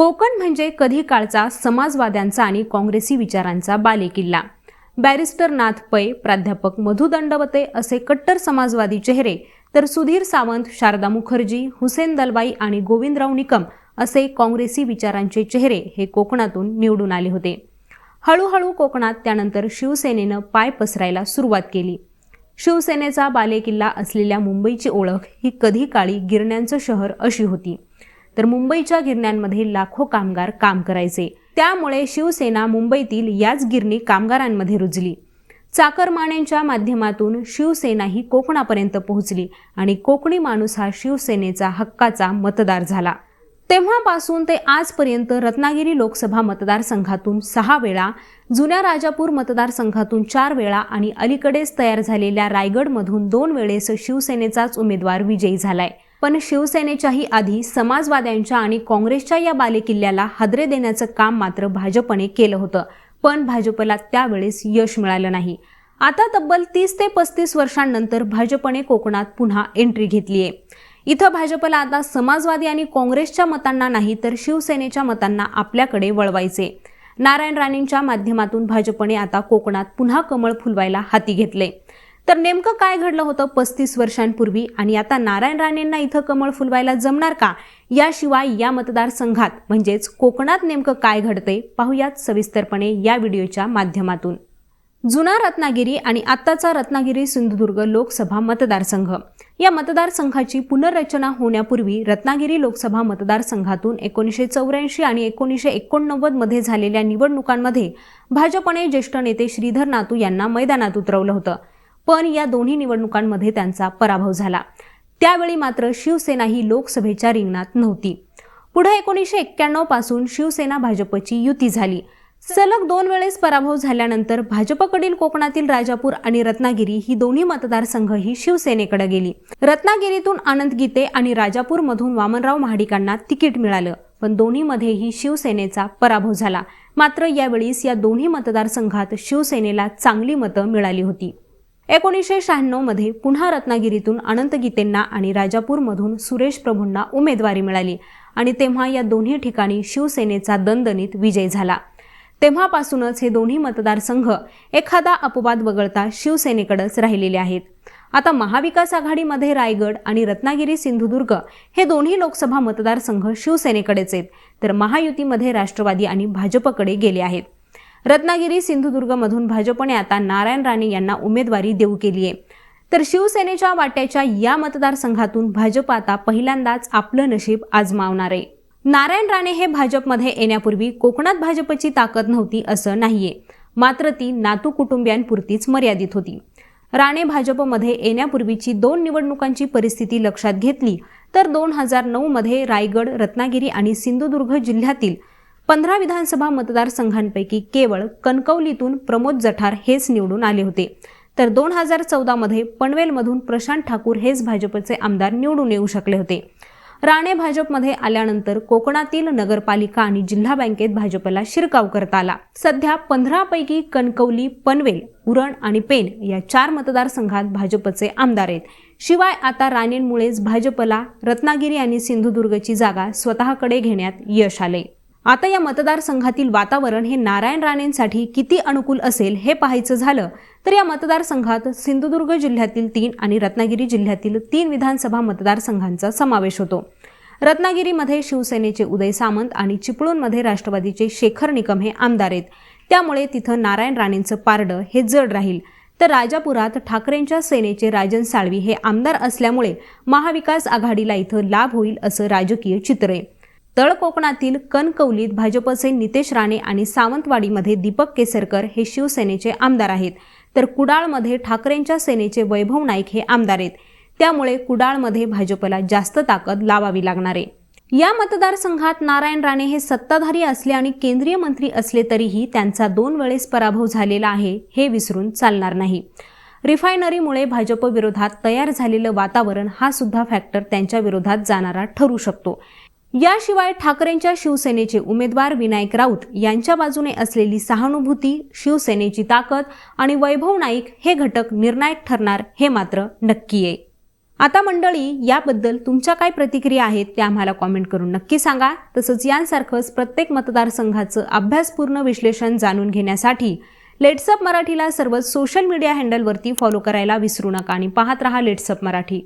कोकण म्हणजे कधी काळचा समाजवाद्यांचा आणि काँग्रेसी विचारांचा बालेकिल्ला. बॅरिस्टर नाथ पै प्राध्यापक मधु दंडवते असे कट्टर समाजवादी चेहरे तर सुधीर सावंत शारदा मुखर्जी हुसेन दलबाई आणि गोविंदराव निकम असे काँग्रेसी विचारांचे चेहरे हे कोकणातून निवडून आले होते. हळूहळू कोकणात त्यानंतर शिवसेनेनं पाय पसरायला सुरुवात केली. शिवसेनेचा बालेकिल्ला असलेल्या मुंबईची ओळख ही कधी काळी गिरण्यांचं शहर अशी होती. तर मुंबईच्या गिरण्यांमध्ये लाखो कामगार काम करायचे. त्यामुळे शिवसेना मुंबईतील याच गिरणी कामगारांमध्ये रुजली. चाकरमान्यांच्या माध्यमातून शिवसेना ही कोकणापर्यंत पोहोचली आणि कोकणी माणूस हा शिवसेनेचा हक्काचा मतदार झाला. तेव्हापासून ते आजपर्यंत रत्नागिरी लोकसभा मतदारसंघातून सहा वेळा जुन्या राजापूर मतदारसंघातून चार वेळा आणि अलीकडेच तयार झालेल्या रायगडमधून दोन वेळेस शिवसेनेचाच उमेदवार विजयी झालाय. पण शिवसेनेच्याही आधी समाजवाद्यांच्या आणि काँग्रेसच्या या बालेकिल्ल्याला हादरे देण्याचं काम मात्र भाजपने केलं होतं. पण भाजपला त्यावेळेस यश मिळालं नाही. आता तब्बल तीस ते पस्तीस वर्षांनंतर भाजपने कोकणात पुन्हा एंट्री घेतलीय. इथं भाजपला आता समाजवादी आणि काँग्रेसच्या मतांना नाही तर शिवसेनेच्या मतांना आपल्याकडे वळवायचे. नारायण राणेंच्या माध्यमातून भाजपने आता कोकणात पुन्हा कमळ फुलवायला हाती घेतले. तर नेमकं काय घडलं होतं पस्तीस वर्षांपूर्वी? आणि आता नारायण राणेंना इथं कमळ फुलवायला जमणार का? याशिवाय या मतदारसंघात म्हणजेच कोकणात नेमकं काय घडते पाहुयात सविस्तरपणे या व्हिडिओच्या माध्यमातून. जुना रत्नागिरी आणि आत्ताचा रत्नागिरी सिंधुदुर्ग लोकसभा मतदारसंघ. या मतदारसंघाची पुनर्रचना होण्यापूर्वी रत्नागिरी लोकसभा मतदारसंघातून एकोणीसशे चौऱ्याऐंशी आणि एकोणीसशे एकोणनव्वदमध्ये झालेल्या निवडणुकांमध्ये भाजपने ज्येष्ठ नेते श्रीधर नातू यांना मैदानात उतरवलं होतं. पण या दोन्ही निवडणुकांमध्ये त्यांचा पराभव झाला. त्यावेळी मात्र शिवसेना ही लोकसभेच्या रिंगणात नव्हती. पुढे एकोणीसशे एक्क्याण्णवपासून शिवसेना भाजपची युती झाली. सलग दोन वेळेस पराभव झाल्यानंतर भाजपकडील कोकणातील राजापूर आणि रत्नागिरी ही दोन्ही मतदारसंघ ही शिवसेनेकडे गेली. रत्नागिरीतून आनंद गीते आणि राजापूरमधून वामनराव महाडिकांना तिकीट मिळालं पण दोन्हीमध्येही शिवसेनेचा पराभव झाला. मात्र यावेळीस या दोन्ही मतदारसंघात शिवसेनेला चांगली मतं मिळाली होती. एकोणीसशे शहाण्णवमध्ये पुन्हा रत्नागिरीतून अनंत गीतेंना आणि राजापूरमधून सुरेश प्रभूंना उमेदवारी मिळाली आणि तेव्हा या दोन्ही ठिकाणी शिवसेनेचा दणदणीत विजय झाला. तेव्हापासूनच हे दोन्ही मतदारसंघ एखादा अपवाद वगळता शिवसेनेकडेच राहिलेले आहेत. आता महाविकास आघाडीमध्ये रायगड आणि रत्नागिरी सिंधुदुर्ग हे दोन्ही लोकसभा मतदारसंघ शिवसेनेकडेच आहेत. तर महायुतीमध्ये राष्ट्रवादी आणि भाजपकडे गेले आहेत. रत्नागिरी सिंधुदुर्गमधून भाजपने आता नारायण राणे यांना उमेदवारी देऊ केली आहे. तर शिवसेनेच्या वाट्याच्या या मतदारसंघातून भाजप आता पहिल्यांदाच आपलं नशीब आजमावणार आहे. नारायण राणे हे भाजपमध्ये येण्यापूर्वी कोकणात भाजपची ताकद नव्हती असं नाहीये. मात्र ती नातू कुटुंबियांपुरतीच मर्यादित होती. राणे भाजपमध्ये येण्यापूर्वीची दोन निवडणुकांची परिस्थिती लक्षात घेतली तर दोन हजार नऊमध्ये रायगड रत्नागिरी आणि सिंधुदुर्ग जिल्ह्यातील पंधरा विधानसभा मतदारसंघांपैकी केवळ कणकवलीतून प्रमोद जठार हेच निवडून आले होते. तर दोन हजार चौदामध्ये पनवेलमधून प्रशांत ठाकूर हेच भाजपचे आमदार निवडून येऊ शकले होते. राणे भाजपमध्ये आल्यानंतर कोकणातील नगरपालिका आणि जिल्हा बँकेत भाजपला शिरकाव करता आला. सध्या पंधरापैकी कणकवली पनवेल उरण आणि पेन या चार मतदारसंघात भाजपचे आमदार आहेत. शिवाय आता राणेंमुळेच भाजपला रत्नागिरी आणि सिंधुदुर्गची जागा स्वतःकडे घेण्यात यश आले आता या मतदारसंघातील वातावरण हे नारायण राणेंसाठी किती अनुकूल असेल हे पाहायचं झालं तर या मतदारसंघात सिंधुदुर्ग जिल्ह्यातील तीन आणि रत्नागिरी जिल्ह्यातील तीन विधानसभा मतदारसंघांचा समावेश होतो. रत्नागिरीमध्ये शिवसेनेचे उदय सामंत आणि चिपळूणमध्ये राष्ट्रवादीचे शेखर निकम हे आमदार आहेत. त्यामुळे तिथं नारायण राणेंचं पारडं हे जड राहील. तर राजापुरात ठाकरेंच्या सेनेचे राजन साळवी हे आमदार असल्यामुळे महाविकास आघाडीला इथं लाभ होईल असं राजकीय चित्र आहे. तळ कोकणातील कणकवलीत भाजपचे नितेश राणे आणि सावंतवाडीमध्ये दीपक केसरकर हे शिवसेनेचे आमदार आहेत. तर कुडाळमध्ये ठाकरेंच्या सेनेचे वैभव नाईक हे आमदार आहेत. त्यामुळे कुडाळमध्ये भाजपला जास्त ताकद लावावी लागणार आहे. या मतदारसंघात नारायण राणे हे सत्ताधारी असले आणि केंद्रीय मंत्री असले तरीही त्यांचा दोन वेळेस पराभव झालेला आहे हे विसरून चालणार नाही. रिफायनरीमुळे भाजप विरोधात तयार झालेलं वातावरण हा सुद्धा फॅक्टर त्यांच्या विरोधात जाणारा ठरू शकतो. याशिवाय ठाकरेंच्या शिवसेनेचे उमेदवार विनायक राऊत यांच्या बाजूने असलेली सहानुभूती शिवसेनेची ताकद आणि वैभव नाईक हे घटक निर्णायक ठरणार हे मात्र नक्की आहे आता मंडळी याबद्दल तुमच्या काय प्रतिक्रिया आहेत त्या आम्हाला कॉमेंट करून नक्की सांगा. तसंच यांसारखंच प्रत्येक मतदारसंघाचं अभ्यासपूर्ण विश्लेषण जाणून घेण्यासाठी लेट्सअप मराठीला सर्वच सोशल मीडिया हँडलवरती फॉलो करायला विसरू नका आणि पाहत रहा लेट्सअप मराठी.